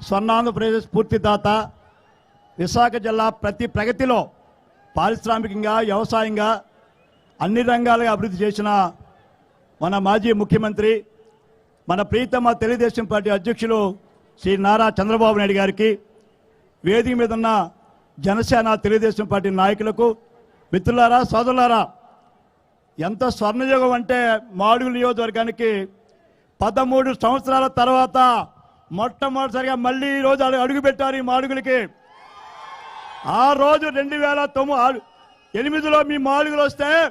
స్వర్ణాంధ్రప్రదేశ్ స్ఫూర్తిదాత విశాఖ జిల్లా ప్రతి ప్రగతిలో పారిశ్రామికంగా వ్యవసాయంగా అన్ని రంగాలుగా అభివృద్ధి చేసిన మన మాజీ ముఖ్యమంత్రి మన ప్రీతమ తెలుగుదేశం పార్టీ అధ్యక్షులు శ్రీ నారా చంద్రబాబు నాయుడు గారికి వేదిక మీద ఉన్న జనసేన తెలుగుదేశం పార్టీ నాయకులకు మిత్రులారా సోదరులారా ఎంత స్వర్ణయుగం అంటే మాడుగుల నియోజకవర్గానికి పదమూడు సంవత్సరాల తర్వాత మొట్టమొదటిసారిగా మళ్ళీ ఈ రోజు అడుగు- అడుగుపెట్టారు ఈ మాడుగులకి. ఆ రోజు రెండు వేల తొమ్మిది ఎనిమిదిలో మీ మాడుగులు వస్తే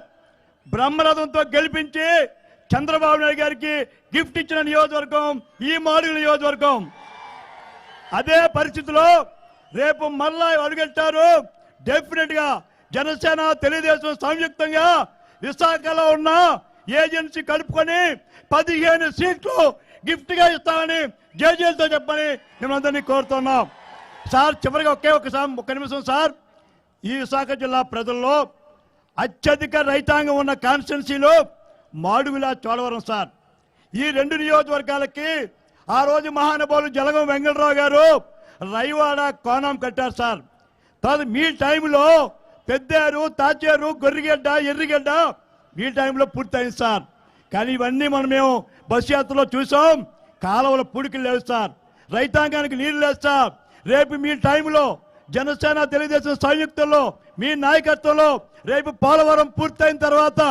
బ్రహ్మరథంతో గెలిపించి చంద్రబాబు నాయుడు గారికి గిఫ్ట్ ఇచ్చిన నియోజకవర్గం ఈ మాడుగుల నియోజకవర్గం. అదే పరిస్థితిలో రేపు మళ్ళా అడుగెట్టారు. డెఫినెట్గా జనసేన తెలుగుదేశం సంయుక్తంగా విశాఖలో ఉన్న ఏజెన్సీ కలుపుకొని పదిహేను సీట్లు గిఫ్ట్గా ఇస్తామని జేజీలతో చెప్పని మిమ్మల్ని కోరుతున్నాం. సార్ చివరిగా ఒకే ఒకసారి ఒక్క నిమిషం సార్. ఈ విశాఖ జిల్లా ప్రజల్లో అత్యధిక రైతాంగం ఉన్న కాన్స్టిట్యున్సీలో మాడుగుల చోడవరం సార్. ఈ రెండు నియోజకవర్గాలకి ఆ రోజు మహానుభావులు జలగం వెంకటరావు గారు రైవాడ కోణం కట్టారు సార్. తర్వాత మీ టైంలో పెద్దారు తాచారు గొర్రెగడ్డ ఎర్రిగడ్డ మీ టైంలో పూర్తయింది సార్. కానీ ఇవన్నీ మనం మేము బస్ యాత్రలో చూసాం. కాలువల పుడికి లేస్తారు సార్ రైతాంగానికి నీళ్ళు లేదు సార్ రేపు మీ టైంలో జనసేన తెలుగుదేశం సంయుక్తంలో మీ నాయకత్వంలో రేపు పోలవరం పూర్తయిన తర్వాత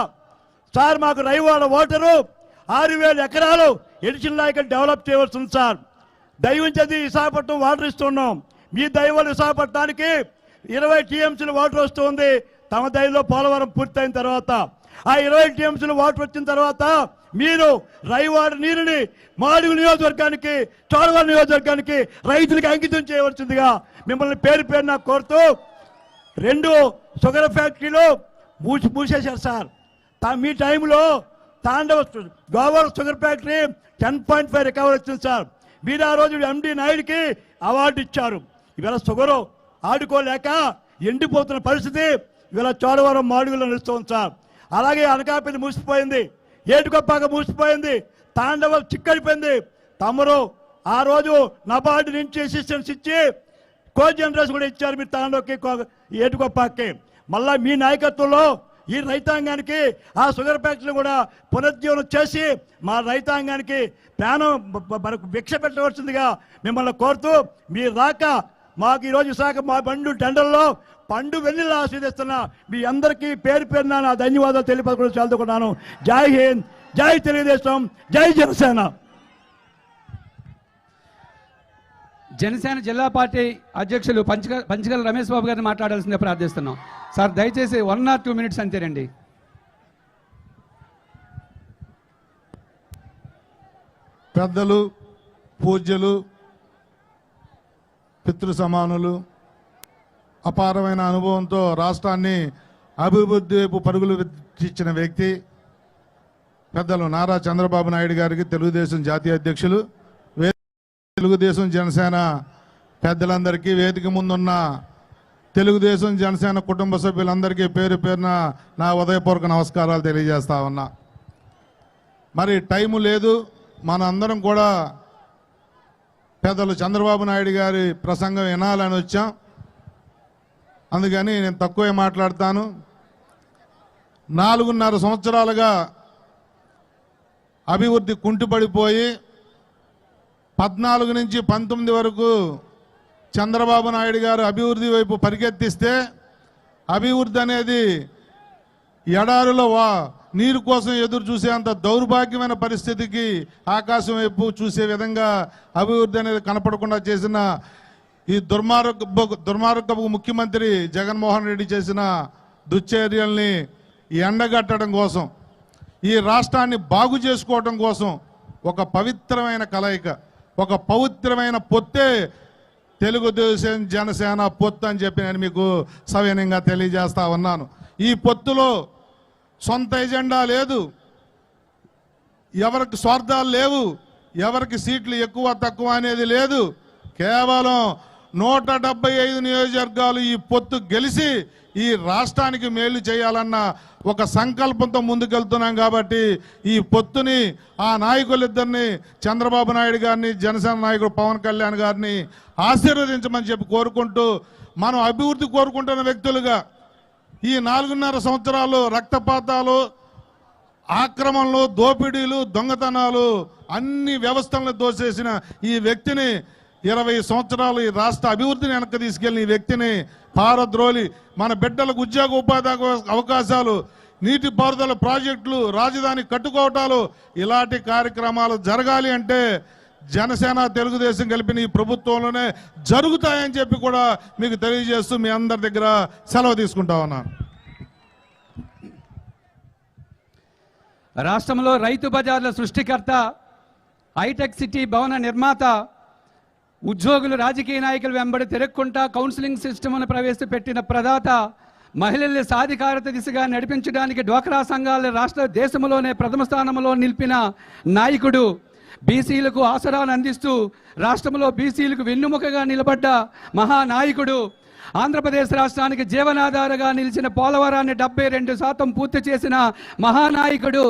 సార్ మాకు రైవాడ ఓటరు. ఆరు వేల ఎకరాలు ఎడిషన్ నాయకులు డెవలప్ చేయవలసి ఉంది సార్. దయవుంచది విశాఖపట్నం వాటర్ ఇస్తున్నాం. మీ దైవాలు విశాఖపట్నానికి ఇరవై టీఎంసీలు వాటర్ వస్తుంది. తమ దయలో పోలవరం పూర్తయిన తర్వాత. ఆ ఇరవై టీఎంసీలు వాటర్ వచ్చిన తర్వాత మీరు రైవాడ నీరుని మాడుగు నియోజకవర్గానికి చోడవరం నియోజకవర్గానికి రైతులకు అంకితం చేయవలసిందిగా మిమ్మల్ని పేరు పేరున కోరుతూ రెండు షుగర్ ఫ్యాక్టరీలు మూసి మూసేశారు సార్. తా- మీ టైంలో తాండవ సు- గోవాల sugar factory ten point five recovery వచ్చింది సార్. మీరు ఆ రోజు ఎండి నాయుడికి అవార్డు ఇచ్చారు. ఇవాళ షుగరు ఆడుకోలేక ఎండిపోతున్న పరిస్థితి ఇవాళ చోడవరం మాడుగులో నిలుస్తుంది సార్. అలాగే అనకాపల్లి మూసిపోయింది. ఏటుకొప్పాక మూసిపోయింది తాండవ చిక్కడిపోయింది తమరు ఆ రోజు నబార్డు నుంచి అసిస్టెన్స్ ఇచ్చి కో జనరేషన్ కూడా ఇచ్చారు మీరు తాండవకి ఏటుకొప్పాకి మళ్ళా మీ నాయకత్వంలో ఈ రైతాంగానికి ఆ షుగర్ ఫ్యాక్టరీ కూడా పునరుజ్జీవనం చేసి మా రైతాంగానికి ప్రాణం మనకు భిక్ష పెట్టవలసిందిగా మిమ్మల్ని కోరుతూ మీరు రాక మాకు ఈరోజు విశాఖ మా బండు టెండర్లో పండు వెన్నెల ఆస్వాదిస్తున్న మీ అందరికీ పేరు పేరున నా ధన్యవాదాలు తెలియపదకుండా చదువుకున్నాను జై హింద్ జై తెలుగుదేశం జై జనసేన. జనసేన జిల్లా పార్టీ అధ్యక్షులు పంచగ పంచగల రమేష్ బాబు గారిని మాట్లాడాల్సిందే ప్రార్థిస్తున్నాం. సార్ దయచేసి వన్ ఆర్ టూ మినిట్స్ అంతేనండి. పెద్దలు పూజ్యులు పితృ సమానులు అపారమైన అనుభవంతో రాష్ట్రాన్ని అభివృద్ధి వైపు పరుగులు ఇచ్చిన వ్యక్తి పెద్దలు నారా చంద్రబాబు నాయుడు గారికి తెలుగుదేశం జాతీయ అధ్యక్షులు వే- తెలుగుదేశం జనసేన పెద్దలందరికీ వేదిక ముందున్న తెలుగుదేశం జనసేన కుటుంబ సభ్యులందరికీ పేరు పేరున నా ఉదయపూర్వక నమస్కారాలు తెలియజేస్తా ఉన్నా. మరి టైము లేదు మన అందరం కూడా పెద్దలు చంద్రబాబు నాయుడు గారి ప్రసంగం వినాలని వచ్చాం. అందుకని నేను తక్కువే మాట్లాడతాను. నాలుగున్నర సంవత్సరాలుగా అభివృద్ధి కుంటుపడిపోయి పద్నాలుగు నుంచి పంతొమ్మిది వరకు చంద్రబాబు నాయుడు గారు అభివృద్ధి వైపు పరిగెత్తిస్తే అభివృద్ధి అనేది ఎడారిలో వా నీరు కోసం ఎదురు చూసేంత దౌర్భాగ్యమైన పరిస్థితికి ఆకాశం వైపు చూసే విధంగా అభివృద్ధి అనేది కనపడకుండా చేసిన ఈ దుర్మార్గ దుర్మార్గపు ముఖ్యమంత్రి జగన్మోహన్ రెడ్డి చేసిన దుశ్చర్యల్ని ఎండగట్టడం కోసం ఈ రాష్ట్రాన్ని బాగు చేసుకోవడం కోసం ఒక పవిత్రమైన కలయిక ఒక పవిత్రమైన పొత్తే తెలుగుదేశం జనసేన పొత్తు అని చెప్పి నేను మీకు సవినయంగా తెలియజేస్తా ఉన్నాను. ఈ పొత్తులో సొంత ఎజెండా లేదు. ఎవరికి స్వార్థాలు లేవు ఎవరికి సీట్లు ఎక్కువ తక్కువ అనేది లేదు. కేవలం నూట డెబ్బై ఐదు నియోజకవర్గాలు ఈ పొత్తు గెలిచి ఈ రాష్ట్రానికి మేలు చేయాలన్న ఒక సంకల్పంతో ముందుకెళ్తున్నాం కాబట్టి ఈ పొత్తుని ఆ నాయకులిద్దరిని చంద్రబాబు నాయుడు గారిని జనసేన నాయకుడు పవన్ కళ్యాణ్ గారిని ఆశీర్వదించమని చెప్పి కోరుకుంటూ మనం అభివృద్ధి కోరుకుంటున్న వ్యక్తులుగా ఈ నాలుగున్నర సంవత్సరాలు రక్తపాతాలు ఆక్రమణలు దోపిడీలు దొంగతనాలు అన్ని వ్యవస్థలను దోసేసిన ఈ వ్యక్తిని ఇరవై సంవత్సరాలు ఈ రాష్ట్ర అభివృద్ధిని వెనక్కి తీసుకెళ్ళిన ఈ వ్యక్తిని పారద్రోలి మన బిడ్డలకు ఉద్యోగ ఉపాధి అవ- అవకాశాలు నీటి పారుదల ప్రాజెక్టులు రాజధాని కట్టుకోవటాలు ఇలాంటి కార్యక్రమాలు జరగాలి అంటే జనసేన తెలుగుదేశం కలిపిన ఈ ప్రభుత్వంలోనే జరుగుతాయని చెప్పి కూడా మీకు తెలియజేస్తూ మీ అందరి దగ్గర సెలవు తీసుకుంటా ఉన్నాను. రాష్ట్రంలో రైతు బజార్ల సృష్టికర్త హైటెక్ సిటీ భవన నిర్మాత ఉద్యోగులు రాజకీయ నాయకులు వెంబడి తిరక్కుంటా కౌన్సిలింగ్ సిస్టమ్ను ప్రవేశపెట్టిన ప్రదాత మహిళల్ని సాధికారత దిశగా నడిపించడానికి డ్వాక్రా సంఘాల రాష్ట్ర దేశంలోనే ప్రథమ స్థానంలో నిలిపిన నాయకుడు బీసీలకు ఆసరాను అందిస్తూ రాష్ట్రంలో బీసీలకు వెన్నుముకగా నిలబడ్డ మహానాయకుడు ఆంధ్రప్రదేశ్ రాష్ట్రానికి జీవనాధారగా నిలిచిన పోలవరాన్ని డెబ్బై రెండు శాతం పూర్తి చేసిన మహానాయకుడు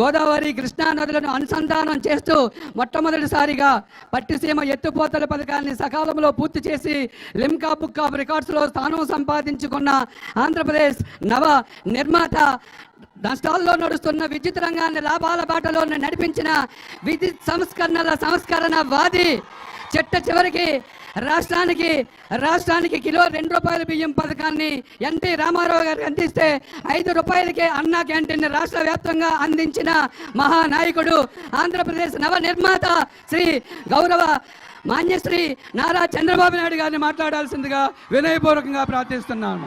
గోదావరి కృష్ణా నదులను అనుసంధానం చేస్తూ మొట్టమొదటిసారిగా పట్టిసీమ ఎత్తుపోతల పథకాన్ని సకాలంలో పూర్తి చేసి లిమ్కా బుక్ ఆఫ్ రికార్డ్స్లో స్థానం సంపాదించుకున్న ఆంధ్రప్రదేశ్ నవ నిర్మాత నష్టాల్లో నడుస్తున్న విద్యుత్ రంగాన్ని లాభాల బాటలో నడిపించిన విద్యుత్ సంస్కరణల సంస్కరణ వాది చెట్ట చివరికి రాష్ట్రానికి రాష్ట్రానికి కిలో రెండు రూపాయల బియ్యం పథకాన్ని ఎన్టీ రామారావు గారికి అందిస్తే ఐదు రూపాయలకే అన్నా క్యాంటీన్ రాష్ట్ర వ్యాప్తంగా అందించిన మహానాయకుడు ఆంధ్రప్రదేశ్ నవ నిర్మాత శ్రీ గౌరవ మాన్యశ్రీ నారా చంద్రబాబు నాయుడు గారిని మాట్లాడాల్సిందిగా వినయపూర్వకంగా ప్రార్థిస్తున్నాను.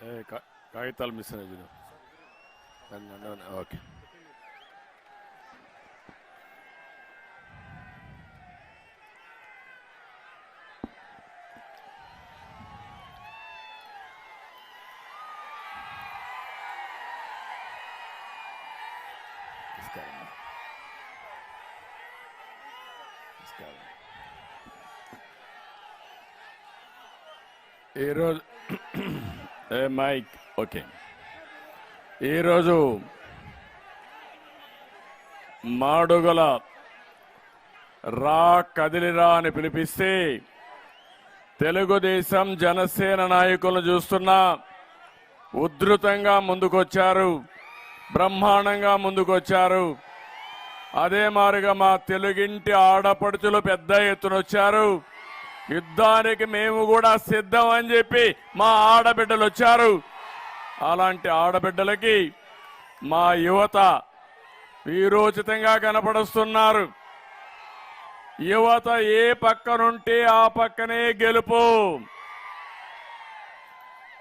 కాగితాలు మిస్ అయినాయి చూడు. అన్న- అన్న- అన్న, ఓకే. నమస్కారం నమస్కారం ఈరోజు ఏ మైక్. ఓకే. ఈరోజు మాడుగుల రా కదిలిరా అని పిలిపిస్తే తెలుగుదేశం జనసేన నాయకులను చూస్తున్నా ఉధృతంగా ముందుకొచ్చారు బ్రహ్మాండంగా ముందుకొచ్చారు. అదే మారుగా మా తెలుగింటి ఆడపడుచులు పెద్ద ఎత్తున వచ్చారు యుద్ధానికి మేము కూడా సిద్ధం అని చెప్పి మా ఆడబిడ్డలు వచ్చారు. అలాంటి ఆడబిడ్డలకి మా యువత వీరోచితంగా కనపడుస్తున్నారు. యువత ఏ పక్కనుంటే ఆ పక్కనే గెలుపు.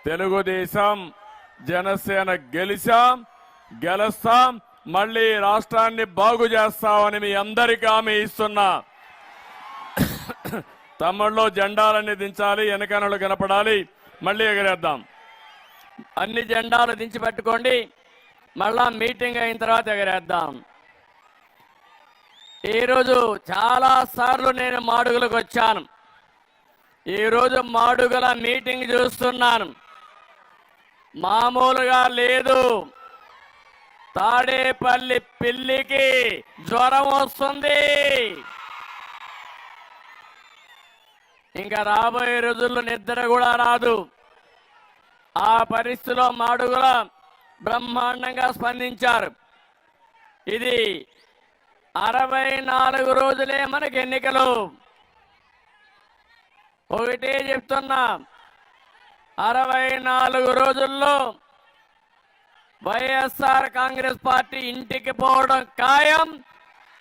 తెలుగుదేశం జనసేన గెలిచాం గెలుస్తాం మళ్ళీ రాష్ట్రాన్ని బాగు చేస్తామని మీ అందరికీ హామీ ఇస్తున్నా. తమ్ముళ్ళు జెండాలన్నీ దించాలి వెనకనలు కనపడాలి మళ్ళీ ఎగరేద్దాం. అన్ని జెండాలు దించి పెట్టుకోండి మళ్ళా మీటింగ్ అయిన తర్వాత ఎగరేద్దాం. ఈరోజు చాలా సార్లు నేను మాడుగులకు వచ్చాను. ఈరోజు మాడుగుల మీటింగ్ చూస్తున్నాను. మామూలుగా లేదు. తాడేపల్లి పిల్లికి జ్వరం వస్తుంది. ఇంకా రాబోయే రోజుల్లో నిద్ర కూడా రాదు. ఆ పరిస్థితిలో మాడుగుల బ్రహ్మాండంగా స్పందించారు. ఇది అరవై నాలుగు రోజులే మనకి ఎన్నికలు. ఒకటే చెప్తున్నా అరవై నాలుగు రోజుల్లో వైఎస్ఆర్ కాంగ్రెస్ పార్టీ ఇంటికి పోవడం ఖాయం.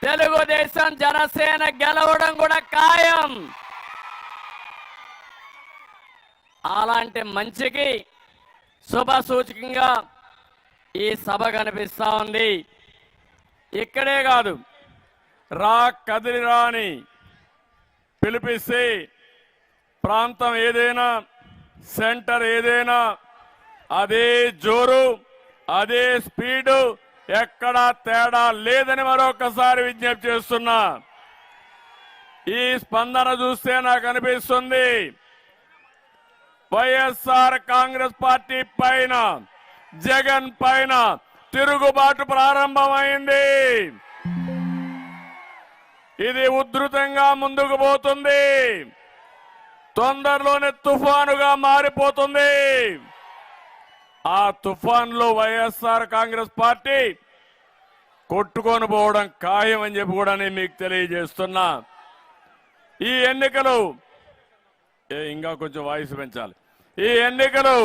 తెలుగుదేశం జనసేన గెలవడం కూడా ఖాయం. అలాంటి మంచికి శుభ సూచకంగా ఈ సభ కనిపిస్తూ ఉంది. ఇక్కడే కాదు రా కదిలిరా రాని పిలిపిస్తే ప్రాంతం ఏదైనా సెంటర్ ఏదైనా అదే జోరు అదే స్పీడు ఎక్కడా తేడా లేదని మరొకసారి విజ్ఞప్తి చేస్తున్నా. ఈ స్పందన చూస్తే నాకు అనిపిస్తుంది వైఎస్ఆర్ కాంగ్రెస్ పార్టీ పైన జగన్ పైన తిరుగుబాటు ప్రారంభమైంది. ఇది ఉధృతంగా ముందుకు పోతుంది. తొందరలోనే తుఫానుగా మారిపోతుంది. ఆ తుఫాన్లో వైఎస్ఆర్ కాంగ్రెస్ పార్టీ కొట్టుకొని పోవడం ఖాయం అని చెప్పి కూడా నేను మీకు తెలియజేస్తున్నా. ఈ ఎన్నికలు ఇంకా కొంచెం వాయిస్ పెంచాలి. ఈ ఎన్నికలు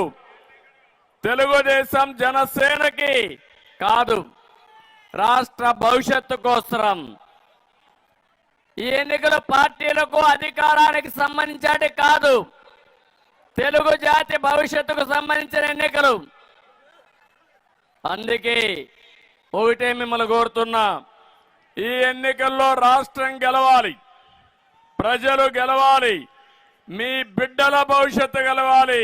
తెలుగుదేశం జనసేనకి కాదు రాష్ట్ర భవిష్యత్తు కోసరం. ఈ ఎన్నికలు పార్టీలకు అధికారానికి సంబంధించేటి కాదు తెలుగు జాతి భవిష్యత్తుకు సంబంధించిన ఎన్నికలు. అందుకే ఒకటే మిమ్మల్ని కోరుతున్నా ఈ ఎన్నికల్లో రాష్ట్రం గెలవాలి ప్రజలు గెలవాలి మీ బిడ్డల భవిష్యత్తు కలవాలి.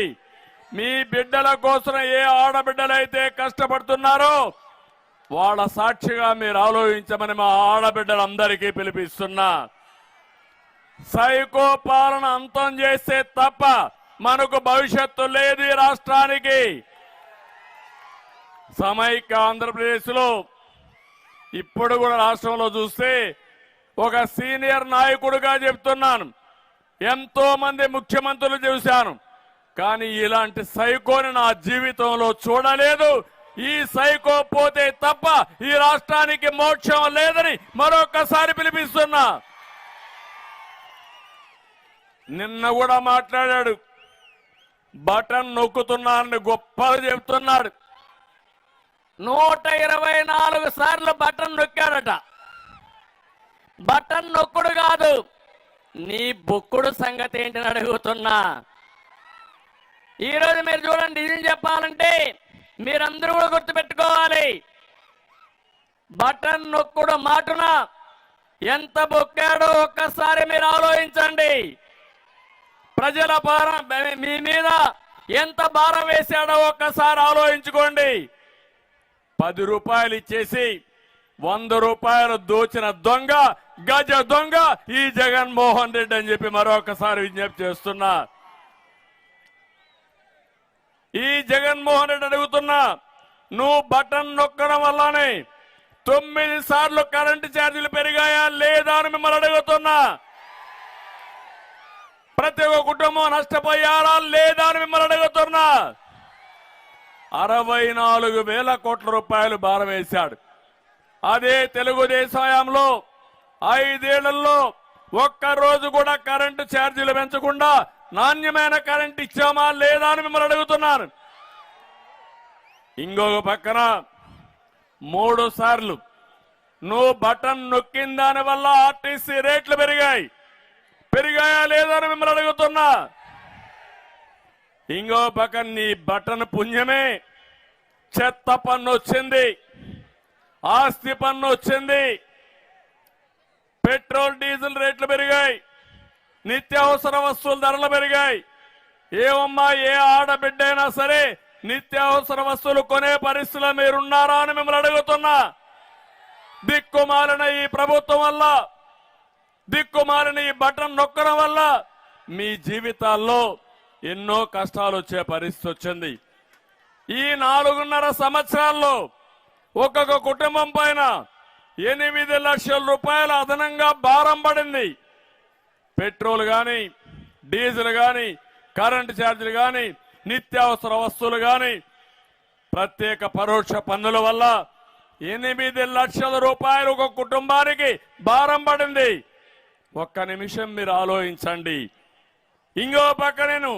మీ బిడ్డల కోసం ఏ ఆడబిడ్డలైతే కష్టపడుతున్నారో వాళ్ళ సాక్షిగా మీరు ఆలోచించమని మా ఆడబిడ్డలందరికీ పిలిపిస్తున్నా. సైకో పాలన అంతం చేస్తే తప్ప మనకు భవిష్యత్తు లేదు ఈ రాష్ట్రానికి. సమైక్య ఆంధ్రప్రదేశ్లో ఇప్పుడు కూడా రాష్ట్రంలో చూస్తే ఒక సీనియర్ నాయకుడుగా చెప్తున్నాను. ఎంతో మంది ముఖ్యమంత్రులు చూశాను. కానీ ఇలాంటి సైకోని నా జీవితంలో చూడలేదు. ఈ సైకో పోతే తప్ప ఈ రాష్ట్రానికి మోక్షం లేదని మరొకసారి పిలిపిస్తున్నా. నిన్న కూడా మాట్లాడాడు. బటన్ నొక్కుతున్నానని గొప్పగా చెబుతున్నాడు నూట ఇరవై నాలుగు సార్లు బటన్ నొక్కాడట. బటన్ నొక్కుడు కాదు. నీ బొక్కుడు సంగతి ఏంటని అడుగుతున్నా. ఈరోజు మీరు చూడండి నిజం చెప్పాలంటే మీరందరూ కూడా గుర్తుపెట్టుకోవాలి. బటన్ నొక్కుడు మాటున ఎంత బొక్కాడో ఒక్కసారి మీరు ఆలోచించండి. ప్రజల భారం మీ మీద ఎంత భారం వేశాడో ఒక్కసారి ఆలోచించుకోండి. పది రూపాయలు ఇచ్చేసి వంద రూపాయలు దోచిన దొంగ గజ దొంగ ఈ జగన్మోహన్ రెడ్డి అని చెప్పి మరొకసారి విజ్ఞప్తి చేస్తున్నా. ఈ జగన్మోహన్ రెడ్డి అడుగుతున్నా నువ్వు బటన్ నొక్కడం వల్లనే తొమ్మిది సార్లు కరెంటు ఛార్జీలు పెరిగాయా లేదా అని మిమ్మల్ని అడుగుతున్నా. ప్రతి ఒక్క కుటుంబం నష్టపోయారా లేదా అని మిమ్మల్ని అడుగుతున్నా. అరవై నాలుగు వేల కోట్ల రూపాయలు భారం వేశాడు. అదే తెలుగుదేశంలో ఐదేళ్ళలో ఒక్క రోజు కూడా కరెంటు ఛార్జీలు పెంచకుండా నాణ్యమైన కరెంట్ ఇచ్చామా లేదా అని మిమ్మల్ని అడుగుతున్నాను ఇంకొక పక్కన మూడు సార్లు నువ్వు బటన్ నొక్కిన దాని వల్ల ఆర్టీసీ రేట్లు పెరిగాయి. పెరిగాయా లేదా అని మిమ్మల్ని అడుగుతున్నా. ఇంకో పక్కన నీ బటన్ పుణ్యమే. చెత్త పన్ను వచ్చింది. ఆస్తి పన్ను వచ్చింది. పెట్రోల్ డీజిల్ రేట్లు పెరిగాయి. నిత్యావసర వస్తువుల ధరలు పెరిగాయి. ఏమమ్మా ఏ ఆడబిడ్డ అయినా సరే నిత్యావసర వస్తువులు కొనే పరిస్థితిలో మీరున్నారా అని మిమ్మల్ని అడుగుతున్నా. దిక్కుమాలిన ఈ ప్రభుత్వం వల్ల దిక్కుమాలిన ఈ బటన్ నొక్కడం వల్ల మీ జీవితాల్లో ఎన్నో కష్టాలు వచ్చే పరిస్థితి వచ్చింది. ఈ నాలుగున్నర సంవత్సరాల్లో ఒక్కొక్క కుటుంబం పైన ఎనిమిది లక్షల రూపాయలు అదనంగా భారం పడింది. పెట్రోల్ కానీ డీజిల్ కానీ కరెంటు ఛార్జీలు కానీ నిత్యావసర వస్తువులు కానీ ప్రత్యేక పరోక్ష పన్నుల వల్ల ఎనిమిది లక్షల రూపాయలు ఒక కుటుంబానికి భారం పడింది. ఒక్క నిమిషం మీరు ఆలోచించండి. ఇంకో పక్క నేను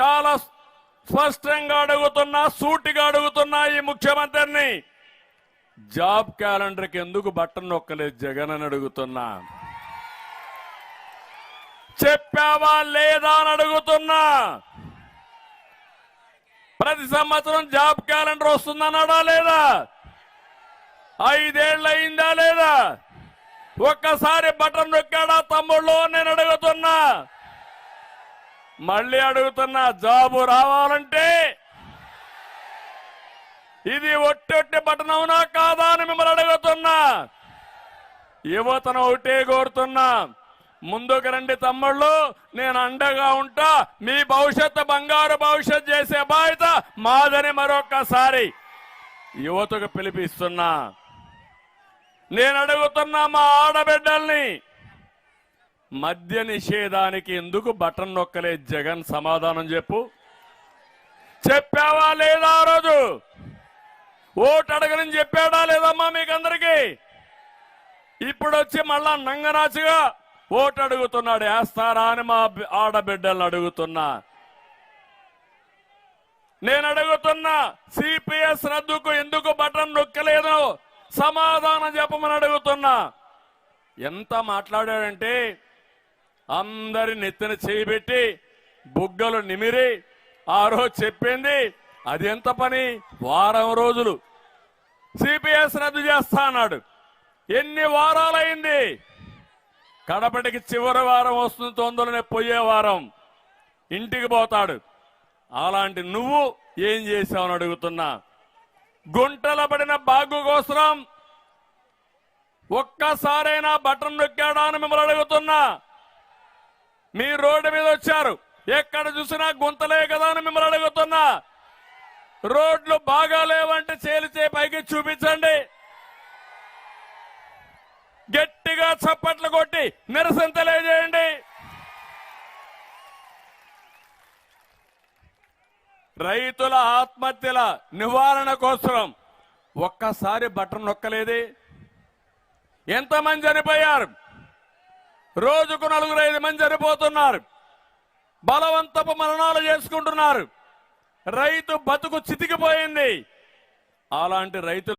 చాలా స్పష్టంగా అడుగుతున్నా సూటిగా అడుగుతున్నా ఈ ముఖ్యమంత్రిని. జాబ్ క్యాలెండర్కి ఎందుకు బట్టన్ నొక్కలేదు జగన్ అని అడుగుతున్నా. చెప్పావా లేదా అని అడుగుతున్నా. ప్రతి సంవత్సరం జాబ్ క్యాలెండర్ వస్తుందన్నాడా లేదా? ఐదేళ్ళు అయిందా లేదా? ఒక్కసారి బటన్ నొక్కాడా తమ్ముళ్ళు నేను అడుగుతున్నా. మళ్ళీ అడుగుతున్నా జాబు రావాలంటే ఇది ఒట్టొట్టి బటన్ అవునా కాదా అని మిమ్మల్ని అడుగుతున్నా. యువతను ఒకటే కోరుతున్నా. ముందుకు రండి తమ్ముళ్ళు నేను అండగా ఉంటా. మీ భవిష్యత్తు బంగారు భవిష్యత్ చేసే బాధ్యత మాదని మరొక్కసారి యువతకు పిలిపిస్తున్నా. నేను అడుగుతున్నా మా ఆడబిడ్డల్ని మద్య నిషేధానికి ఎందుకు బటన్ నొక్కలే జగన్? సమాధానం చెప్పు. చెప్పావా లేదా ఆ రోజు? ఓటు అడగనని చెప్పాడా లేదమ్మా మీకందరికీ? ఇప్పుడు వచ్చి మళ్ళా నంగనాచిగా ఓటు అడుగుతున్నాడు వేస్తారా? అని మా బి- ఆడబిడ్డలను అడుగుతున్నా. నేను అడుగుతున్నా సిపిఎస్ రద్దుకు ఎందుకు బటన్ నొక్కలేదు? సమాధానం చెప్పమని అడుగుతున్నా. ఎంత మాట్లాడాడంటే అందరి నెత్తిన చేయిబెట్టి బుగ్గలు నిమిరి ఆ రోజు చెప్పింది అది ఎంత పని? వారం రోజులు. సిపిఎస్ రద్దు చేస్తా అన్నాడు. ఎన్ని వారాలైంది? కడపటికి చివరి వారం వస్తుంది తొందరనే పోయే వారం. ఇంటికి పోతాడు. అలాంటి నువ్వు ఏం చేశావని అడుగుతున్నా. గుంటల పడిన బాగు కోసం ఒక్కసారైనా బటన్ నొక్కాడా అని మిమ్మల్ని అడుగుతున్నా. మీ రోడ్డు మీద వచ్చారు. ఎక్కడ చూసినా గుంతలే కదా అని మిమ్మల్ని అడుగుతున్నా. రోడ్లు బాగా లేవంటే చేలిచే పైకి చూపించండి. గట్టిగా చప్పట్లు కొట్టి నిరసన తెలియజేయండి రైతుల ఆత్మహత్యల నివారణ కోసం ఒక్కసారి బటన్ నొక్కలేదే. ఎంతమంది చనిపోయారు? రోజుకు నలుగురు ఐదు మంది చనిపోతున్నారు. బలవంతపు మరణాలు చేసుకుంటున్నారు. రైతు బతుకు చితికిపోయింది. అలాంటి రైతు